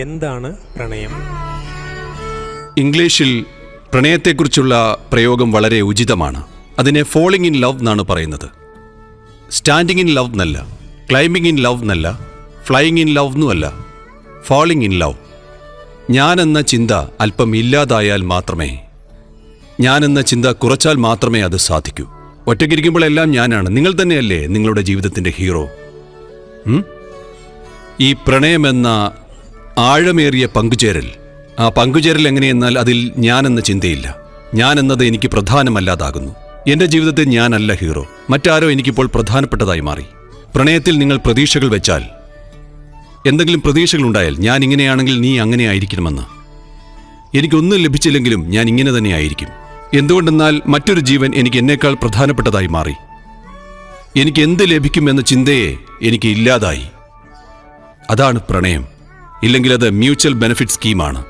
എന്താണ് പ്രണയം? ഇംഗ്ലീഷിൽ പ്രണയത്തെക്കുറിച്ചുള്ള പ്രയോഗം വളരെ ഉചിതമാണ്. അതിനെ ഫോളിംഗ് ഇൻ ലവ് എന്നാണ് പറയുന്നത്. സ്റ്റാൻഡിംഗ് ഇൻ ലവ് എന്നല്ല ക്ലൈംബിംഗ് ഇൻ ലവ് എന്നല്ല ഫ്ലൈയിങ് ഇൻ ലവ് എന്നുമല്ല ഫോളിംഗ് ഇൻ ലവ് ഞാനെന്ന ചിന്ത അല്പം ഇല്ലാതായാൽ മാത്രമേ ഞാനെന്ന ചിന്ത കുറച്ചാൽ മാത്രമേ അത് സാധിക്കൂ. ഒറ്റയ്ക്കിരിക്കുമ്പോഴെല്ലാം ഞാനാണ് നിങ്ങൾ തന്നെയല്ലേ നിങ്ങളുടെ ജീവിതത്തിന്റെ ഹീറോ? ഈ പ്രണയമെന്ന ആഴമേറിയ പങ്കുചേരൽ. ആ പങ്കുചേരൽ എങ്ങനെയെന്നാൽ അതിൽ ഞാനെന്ന ചിന്തയില്ല. ഞാൻ എന്നത് എനിക്ക് പ്രധാനമല്ലാതാകുന്നു. എന്റെ ജീവിതത്തിൽ ഞാനല്ല ഹീറോ. മറ്റാരോ എനിക്കിപ്പോൾ പ്രധാനപ്പെട്ടതായി മാറി. പ്രണയത്തിൽ നിങ്ങൾ പ്രതീക്ഷകൾ വെച്ചാൽ എന്തെങ്കിലും പ്രതീക്ഷകൾ ഉണ്ടായാൽ ഞാൻ ഇങ്ങനെയാണെങ്കിൽ നീ അങ്ങനെ ആയിരിക്കണമെന്ന്. എനിക്കൊന്നും ലഭിച്ചില്ലെങ്കിലും ഞാൻ ഇങ്ങനെ തന്നെ ആയിരിക്കും. എന്തുകൊണ്ടെന്നാൽ മറ്റൊരു ജീവൻ എനിക്ക് എന്നേക്കാൾ പ്രധാനപ്പെട്ടതായി മാറി. എനിക്ക് എന്ത് ലഭിക്കുമെന്ന ചിന്തയെ എനിക്ക് ഇല്ലാതായി. അതാണ് പ്രണയം. ഇല്ലെങ്കിൽ അത് മ്യൂച്വൽ ബെനിഫിറ്റ് സ്കീമാണ്.